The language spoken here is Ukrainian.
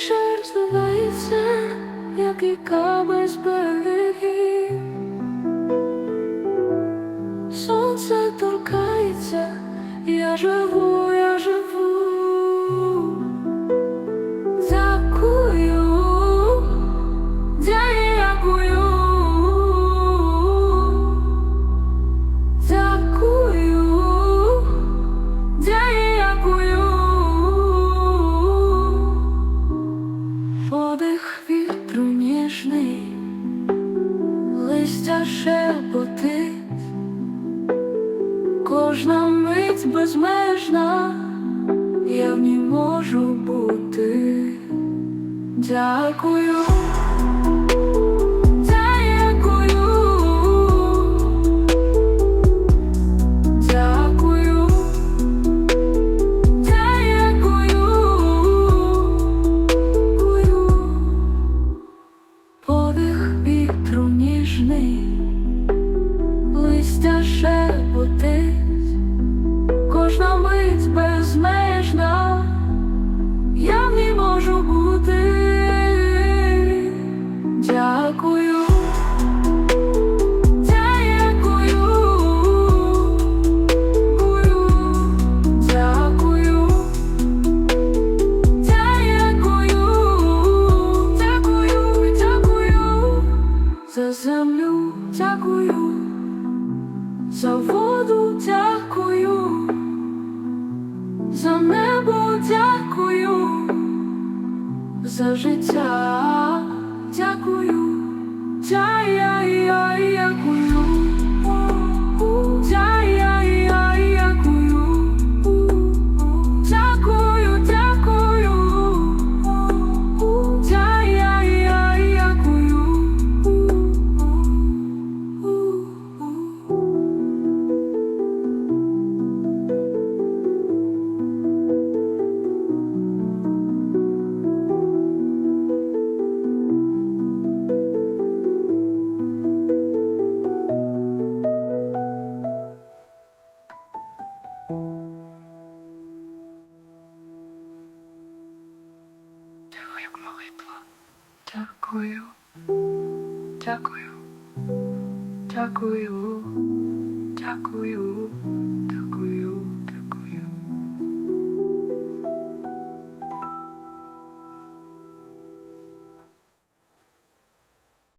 тиша розливається, як ріка без берегів. Сонце торкається, я живу, я живу. Подих вітру ніжний, листя шепотить. Кожна мить безмежна, я в ній можу бути. Дякую. Шепотить, кожна мить безмежна, я в можу бути. Дякую. Дякую. Дякую. Дякую. Дякую. Дякую. За землю дякую, за за небо дякую, за життя дякую, Дякую, молитва. Дякую. Дякую. Дякую. Дякую.